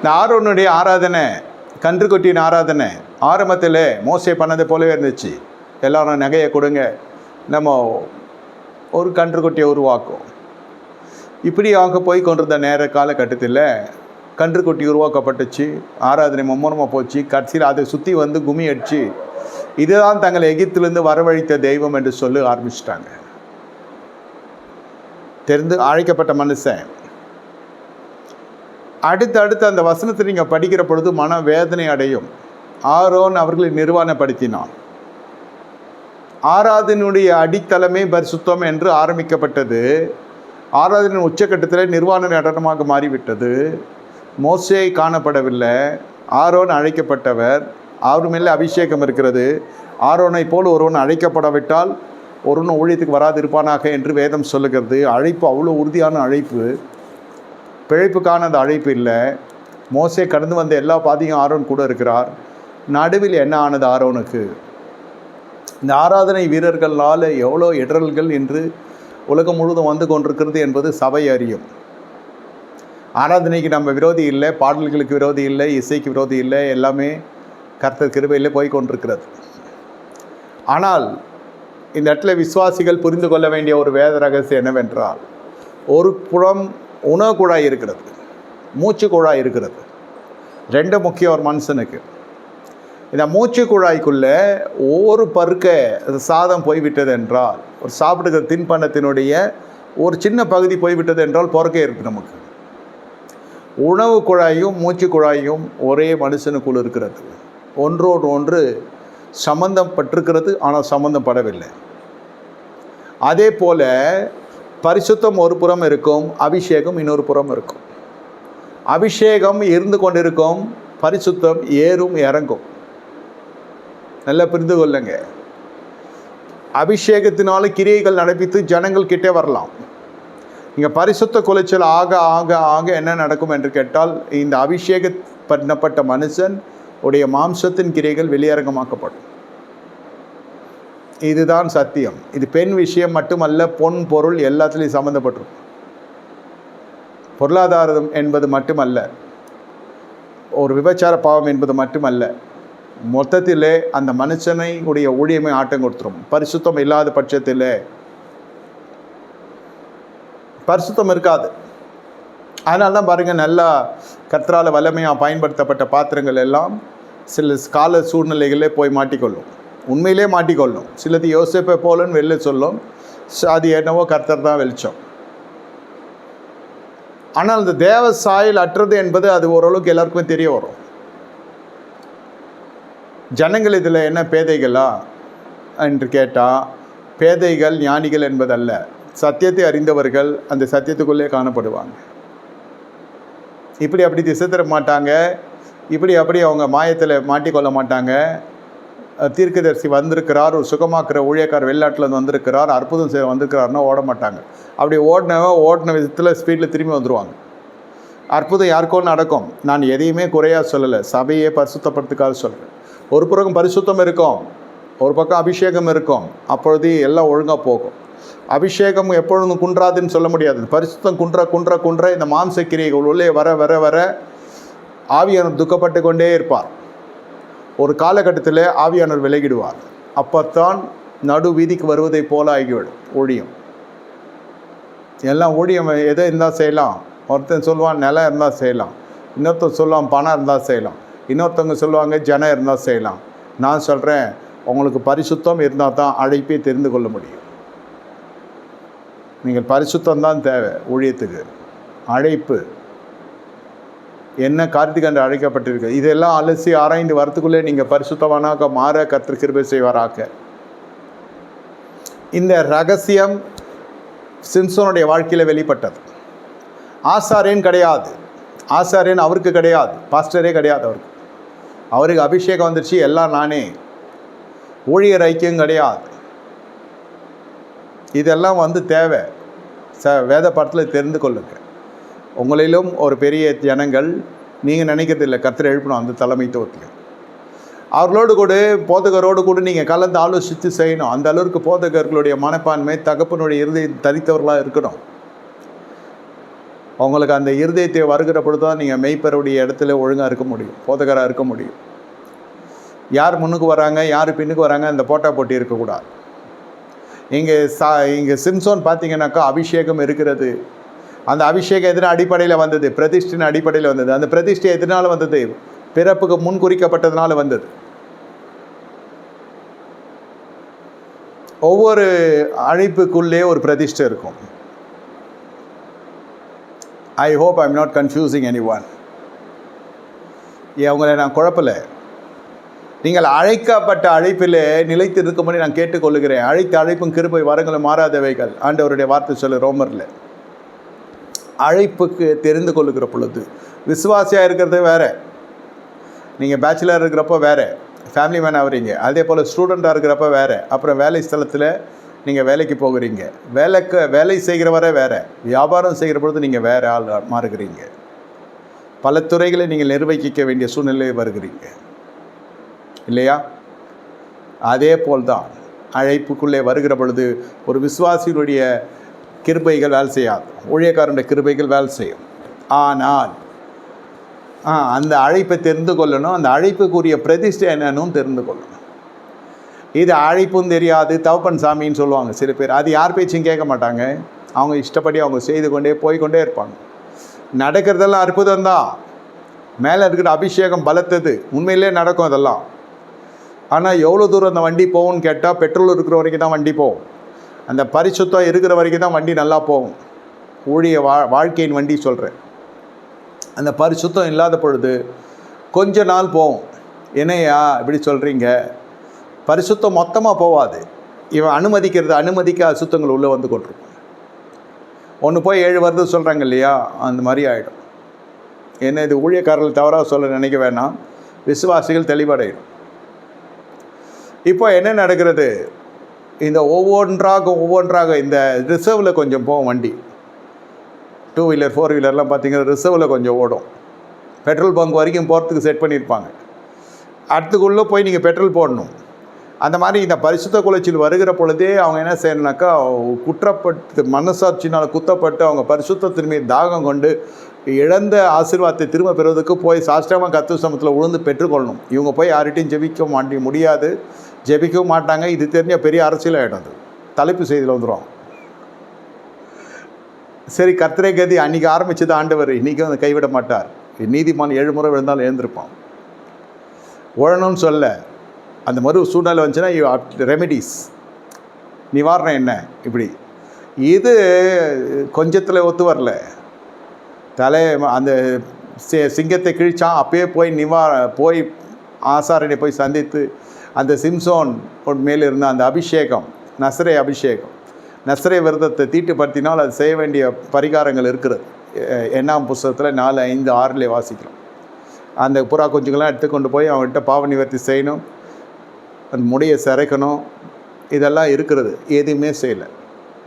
இந்த ஆரோனுடைய ஆராதனை கன்றுக்குட்டியின் ஆராதனை ஆரம்பத்தில் மோசை பண்ணது போலவே இருந்துச்சு. எல்லாரும் நகையை கொடுங்க நம்ம ஒரு கன்றுக்குட்டியை உருவாக்கும் இப்படி அவங்க போய் கொண்டிருந்த நேர காலகட்டத்தில் கன்றுக்குட்டி உருவாக்கப்பட்டுச்சு ஆராதனை மும்முரமாக போச்சு. கடைசியில் அதை சுற்றி வந்து கும்மி அடிச்சு இதுதான் தங்களை எகிப்திலிருந்து வரவழைத்த தெய்வம் என்று சொல்லி ஆரம்பிச்சிட்டாங்க. தெரிந்து அழைக்கப்பட்ட மனுஷன் அடுத்தடுத்து அந்த வசனத்தை நீங்கள் படிக்கிற பொழுது மன வேதனை அடையும். ஆரோன் அவர்களை நிர்வாணப்படுத்தினான். ஆராதனுடைய அடித்தளமே பரிசுத்தம் என்று ஆரம்பிக்கப்பட்டது. ஆராதனின் உச்சக்கட்டத்தில் நிர்வாண நடனமாக மாறிவிட்டது. மோசே காணப்படவில்லை. ஆரோன் அழைக்கப்பட்டவர். அவர் மேலே அபிஷேகம் இருக்கிறது. ஆரோனை போல் ஒருவன் அழைக்கப்படாவிட்டால் ஒருவன் ஊழியத்துக்கு வராதிருப்பானாக என்று வேதம் சொல்லுகிறது. அழைப்பு அவ்வளோ உறுதியான அழைப்பு. பிழைப்புக்கான அந்த அழைப்பு இல்லை. மோசே கடந்து வந்த எல்லா பாதியும் ஆரோன் கூட இருக்கிறார். நடுவில் என்ன ஆனது ஆரோனுக்கு? இந்த ஆராதனை வீரர்களால் எவ்வளோ இடரல்கள் என்று உலகம் முழுவதும் வந்து கொண்டிருக்கிறது என்பது சபை அறியும். ஆராதனைக்கு நம்ம விரோதி இல்லை பாடல்களுக்கு விரோதி இல்லை இசைக்கு விரோதி இல்லை எல்லாமே கர்த்தர் கிருபையில் போய் கொண்டிருக்கிறது. ஆனால் இந்த இடத்துல விசுவாசிகள் புரிந்து கொள்ள வேண்டிய ஒரு வேத ரகசியம் என்னவென்றால் ஒரு புறம் உணவு குழாய் இருக்கிறது. மூச்சு குழாய் இருக்கிறது. ரெண்டு முக்கியம் ஒரு மனுஷனுக்கு. இந்த மூச்சு குழாய்க்குள்ளே ஒவ்வொரு பருக்க சாதம் போய்விட்டது என்றால் ஒரு சாப்பிடுகிற தின்பண்டத்தினுடைய ஒரு சின்ன பகுதி போய்விட்டது என்றால் பொறுக்கே இருக்குது நமக்கு. உணவு குழாயும் மூச்சு குழாயும் ஒரே மனுஷனுக்குள் இருக்கிறது. ஒன்றோடு ஒன்று சம்பந்தப்பட்டிருக்கிறது ஆனால் சம்பந்தப்படவில்லை. அதே போல் பரிசுத்தம் ஒரு புறம் இருக்கும் அபிஷேகம் இன்னொரு புறம் இருக்கும். அபிஷேகம் இருந்து கொண்டிருக்கும் பரிசுத்தம் ஏறும் இறங்கும். நல்லா புரிந்து கொள்ளுங்க. அபிஷேகத்தினால கிரியைகள் நடப்பித்து ஜனங்கள் கிட்டே வரலாம். இங்கே பரிசுத்த குலைச்சல் ஆக ஆக ஆக என்ன நடக்கும் என்று கேட்டால் இந்த அபிஷேக பண்ணப்பட்ட மனுஷன் உடைய மாம்சத்தின் கிரைகள் வெளியரங்கமாக்கப்படும். இதுதான் சத்தியம். இது பெண் விஷயம் மட்டுமல்ல பொன் பொருள் எல்லாத்துலேயும் சம்மந்தப்பட்டிருக்கும் பொருளாதாரம் என்பது மட்டுமல்ல ஒரு விபச்சார பாவம் என்பது மட்டுமல்ல மொத்தத்திலே அந்த மனுஷனை உடைய ஊழியமே ஆட்டம் கொடுத்துரும். பரிசுத்தம் இல்லாத பட்சத்தில் பரிசுத்தம் இருக்காது. அதனால தான் பாருங்கள் நல்லா கர்த்தரால் வல்லமையாக பயன்படுத்தப்பட்ட பாத்திரங்கள் எல்லாம் சில கால சூழ்நிலைகளே போய் மாட்டிக்கொள்ளும். உண்மையிலே மாட்டிக்கொள்ளும். சிலது யோசிப்பை போலன்னு வெளில சொல்லும். அது என்னவோ கர்த்தர் தான் வெளிச்சம். ஆனால் அந்த தேவ சாயல் அற்றது என்பது அது ஓரளவுக்கு எல்லாருக்குமே தெரிய வரும். ஜனங்கள் இதில் என்ன பேதைகளா என்று கேட்டால் பேதைகள் ஞானிகள் என்பதல்ல. சத்தியத்தை அறிந்தவர்கள் அந்த சத்தியத்துக்குள்ளே காணப்படுவாங்க. இப்படி அப்படி திசை தர மாட்டாங்க. இப்படி அப்படி அவங்க மாயத்தில் மாட்டிக்கொள்ள மாட்டாங்க. தீர்க்கதரிசி வந்திருக்கிறார் ஒரு சுகமாக்குற ஊழியக்கார் வெளிநாட்டில் வந்திருக்கிறார் அற்புதம் செய்ய வந்திருக்கிறாருன்னா ஓட மாட்டாங்க. அப்படி ஓடினவன் ஓடின விதத்தில் ஸ்பீடில் திரும்பி வந்துடுவாங்க அற்புதம் யாருக்கோ நடக்கும். நான் எதையுமே குறையாக சொல்லலை. சபையே பரிசுத்தப்படுத்துக்காக சொல்கிறேன் ஒரு புறம் பரிசுத்தம் இருக்கும். ஒரு பக்கம் அபிஷேகம் இருக்கும். அப்பொழுது எல்லாம் ஒழுங்காக போகும். அபிஷேகம் எப்பொழுதும் குன்றாதுன்னு சொல்ல முடியாது. பரிசுத்தம் குன்ற குன்ற குன்ற இந்த மாம்ச கிரியைகள் உள்ளே வர வர வர ஆவியானவர் துக்கப்பட்டு கொண்டே இருப்பார். ஒரு காலகட்டத்தில் ஆவியானவர் விலகிடுவார். அப்போத்தான் நடு வீதிக்கு வருவதைப் போல ஆகிவிடும் ஊழியம் எல்லாம் ஊழியம் எதை இருந்தால் செய்யலாம்? ஒருத்தன் சொல்லுவான் நிலம் இருந்தால் செய்யலாம். இன்னொருத்தன் சொல்லுவான் பணம் இருந்தால் செய்யலாம். இன்னொருத்தவங்க சொல்லுவாங்க ஜனம் இருந்தால் செய்யலாம். நான் சொல்கிறேன் உங்களுக்கு பரிசுத்தம் இருந்தால் தான் அழைப்பை தெரிந்து கொள்ள முடியும். நீங்கள் பரிசுத்தம் தான் தேவை ஊழியத்துக்கு. அழைப்பு. என்ன கார்த்திகண்டு அழைக்கப்பட்டிருக்கு இதெல்லாம் அலசி ஆராய்ந்து வரத்துக்குள்ளே நீங்கள் பரிசுத்தவனாக மாற கற்று கிருபை செய்வாராக. இந்த ரகசியம் சிம்சோனுடைய வாழ்க்கையில் வெளிப்பட்டது. ஆசாரியன் கிடையாது. ஆசாரியன் அவருக்கு கிடையாது. பாஸ்டரே கிடையாது அவருக்கு. அவருக்கு அபிஷேகம் வந்துருச்சு எல்லாம் நானே. ஊழியர் ஐக்கியம் கிடையாது. இதெல்லாம் வந்து தேவை. ச வேத படத்தில் தெரிந்து கொள்ளுங்க. உங்களிலும் ஒரு பெரிய ஜனங்கள் நீங்கள் நினைக்கிறது இல்லை எழுப்பணும் அந்த தலைமைத்துவத்தில் அவர்களோடு கூட போதகரோடு கூட நீங்கள் கலந்து ஆலோசித்து செய்யணும். அந்த அளவுக்கு போதகர்களுடைய மனப்பான்மை தகப்பனுடைய இறுதி தரித்தவர்களாக இருக்கணும். உங்களுக்கு அந்த இருதயத்தை வருகிற பொழுது தான் நீங்கள் மெய்ப்பருடைய இடத்துல ஒழுங்காக இருக்க முடியும் போதகராக இருக்க முடியும். யார் முன்னுக்கு வராங்க யார் பின்னுக்கு வராங்க அந்த போட்டா போட்டி இருக்கக்கூடாது. இங்கே சா இங்கே சிம்சோன் பார்த்தீங்கன்னாக்கா அபிஷேகம் இருக்கிறது. அந்த அபிஷேகம் எதனால் அடிப்படையில் வந்தது? பிரதிஷ்டின் அடிப்படையில் வந்தது. அந்த பிரதிஷ்டை எதனால் வந்தது? பிறப்புக்கு முன் குறிக்கப்பட்டதுனால வந்தது. ஒவ்வொரு அழைப்புக்குள்ளே ஒரு பிரதிஷ்டை இருக்கும். I hope I am not confusing anyone அவங்கள நான் குழப்பலை. நீங்கள் அழைக்கப்பட்ட அழைப்பிலே நிலைத்து இருக்கும்படி நான் கேட்டுக்கொள்கிறேன் அழைத்த அழைப்பும் கிருப்பை வரங்களும் மாறாதவைகள். ஆண்டவருடைய வார்த்தை சொல்லு ரோமரில். அழைப்புக்கு தெரிந்து கொள்ளுகிற பொழுது விசுவாசியாக இருக்கிறது வேறு. நீங்கள் பேச்சுலர் இருக்கிறப்போ வேறு. ஃபேமிலி மேன் ஆகுறீங்க. அதே போல் ஸ்டூடெண்ட்டாக இருக்கிறப்ப வேறு. அப்புறம் வேலை ஸ்தலத்தில் நீங்கள் வேலைக்கு போகிறீங்க. வேலைக்கு வேலை செய்கிறவரை வேறு. வியாபாரம் செய்கிற பொழுது நீங்கள் வேறு ஆள் மாறுகிறீங்க. பல துறைகளை நீங்கள் நிர்வகிக்க வேண்டிய சூழ்நிலை வருகிறீங்க. இல்லையா? அதே போல்தான் அழைப்புக்குள்ளே வருகிற பொழுது ஒரு விசுவாசியினுடைய கிருபைகள் வேலை செய்யாது. ஊழியக்காரனுடைய கிருபைகள் வேலை செய்யும். ஆனால் ஆ, அந்த அழைப்பை தெரிந்து கொள்ளணும். அந்த அழைப்புக்குரிய பிரதிஷ்டை என்னன்னு தெரிந்து கொள்ளணும். இது அழைப்பும் தெரியாது தவப்பன் சாமின்னு சொல்லுவாங்க சில பேர். அது யார் பேச்சும் கேட்க மாட்டாங்க. அவங்க இஷ்டப்படி அவங்க செய்து கொண்டே போய்க்கொண்டே இருப்பாங்க. நடக்கிறதெல்லாம் அற்புதம் தான். மேலே இருக்கிற அபிஷேகம் பலத்தது. உண்மையிலே நடக்கும் அதெல்லாம். ஆனால் எவ்வளோ தூரம் அந்த வண்டி போகும்னு கேட்டால் பெட்ரோல் இருக்கிற வரைக்கும் தான் வண்டி போகும். அந்த பரிசுத்தம் இருக்கிற வரைக்கும் தான் வண்டி நல்லா போகும். ஊழிய வா வாழ்க்கையின் வண்டி சொல்கிறேன் அந்த பரிசுத்தம் இல்லாத பொழுது கொஞ்ச நாள் போகும். என்னையா இப்படி சொல்கிறீங்க பரிசுத்தம் மொத்தமாக போகாது இவன் அனுமதிக்கிறது அனுமதிக்க அசுத்தங்கள் உள்ளே வந்து கொண்டிருக்கும். ஒன்று போய் ஏழு வருது சொல்கிறாங்க இல்லையா? அந்த மாதிரி ஆகிடும் என்ன இது ஊழியக்காரர்கள் தவறாக சொல்ல நினைக்க வேணாம். விசுவாசிகள் தெளிவடையும் இப்போ என்ன நடக்கிறது? இந்த ஒவ்வொன்றாக ஒவ்வொன்றாக இந்த ரிசர்வில் கொஞ்சம் போகும் வண்டி. டூ வீலர் ஃபோர் வீலர்லாம் பார்த்தீங்கன்னா ரிசர்வில் கொஞ்சம் ஓடும். பெட்ரோல் பங்க் வரைக்கும் போகிறதுக்கு செட் பண்ணியிருப்பாங்க. அடுத்துக்குள்ளே போய் நீங்கள் பெட்ரோல் போடணும். அந்த மாதிரி இந்த பரிசுத்த குலைச்சில் வருகிற பொழுதே அவங்க என்ன செய்யணுனாக்கா குற்றப்பட்டு மனசாட்சினால் குத்தப்பட்டு அவங்க பரிசுத்தத்தின் மீது தாகம் கொண்டு இழந்த ஆசீர்வாதத்தை திரும்ப பெறுவதற்கு போய் சாஷ்டமாக கத்து சமத்தில் உழுந்து பெற்றுக்கொள்ளணும். இவங்க போய் யார்கிட்டையும் ஜெபிக்க மாட்டி முடியாது. ஜெபிக்கவும் மாட்டாங்க. இது தெரிஞ்ச பெரிய அரசியல் ஆகிடும் அது. தலைப்பு செய்தியில் வந்துடும் சரி கர்த்தரை கதி அன்றைக்கி ஆரம்பிச்சது ஆண்டவர். இன்றைக்கும் அதை கைவிட மாட்டார். நீதிமான் ஏழு முறை விழுந்தாலும் எழுந்திருப்பான். உழணும்னு சொல்ல அந்த மறு சூழ்நிலை வந்துச்சுன்னா ரெமிடிஸ் ரெமெடிஸ் நிவாரணம் என்ன? இப்படி. இது கொஞ்சத்தில் ஒத்து வரல. தலை அந்த சிங்கத்தை கிழிச்சான் அப்பயே போய் நிவா போய் ஆசாரனை போய் சந்தித்து அந்த சிம்சோன் மேல் இருந்த அந்த அபிஷேகம் நசரே அபிஷேகம் நசரே விரதத்தை தீட்டுப்படுத்தினால் அது செய்ய வேண்டிய பரிகாரங்கள் இருக்கிறது. எண்ணாம் புஸ்தகத்தில் நாலு ஐந்து ஆறிலே வாசிக்கலாம் அந்த புறா குஞ்சுகள்லாம் எடுத்துக்கொண்டு போய் அவங்ககிட்ட பாவ நிவர்த்தி செய்யணும் அந்த முடியை சிறைக்கணும் இதெல்லாம் இருக்கிறது. எதுவுமே செய்யலை.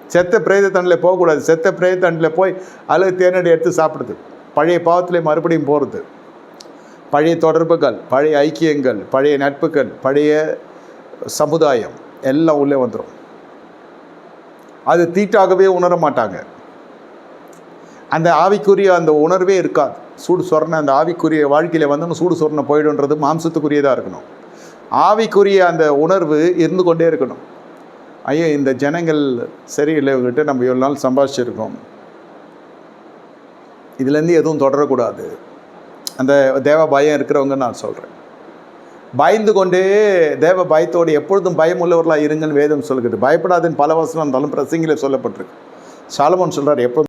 செத்த பிரேத தண்டில் போகக்கூடாது. செத்த பிரேத தண்டில் போய் அழகு தேனடி எடுத்து சாப்பிடுது. பழைய பாவத்திலே மறுபடியும் போகிறது பழைய தொடர்புகள் பழைய ஐக்கியங்கள் பழைய நட்புகள் பழைய சமுதாயம் எல்லாம் உள்ளே வந்துடும் அது தீட்டாகவே உணர மாட்டாங்க. அந்த ஆவிக்குரிய அந்த உணர்வே இருக்காது. சூடு சொரணை அந்த ஆவிக்குரிய வாழ்க்கையில் வந்தோன்னு சூடு சொரணை போயிடுன்றது மாம்சத்துக்குரியதாக இருக்கணும். ஆவிக்குரிய அந்த உணர்வு இருந்து கொண்டே இருக்கணும். ஐயோ இந்த ஜனங்கள் சரியில்லைவர்கிட்ட நம்ம இவ்வளோ நாள் சம்பாதிச்சிருக்கோம். இதுலேருந்து எதுவும் தொடரக்கூடாது. அந்த தேவ பயம் இருக்கிறவங்க நான் சொல்கிறேன் பயந்து கொண்டே தேவ பயத்தோடு எப்பொழுதும் பயம் உள்ளவர்களாக இருங்கன்னு வேதம் சொல்லுகிறது. பயப்படாதுன்னு பல வசனம் இருந்தாலும் பிரசங்கில சொல்லப்பட்டிருக்கு. சாலமோன் சொல்கிறார் எப்போ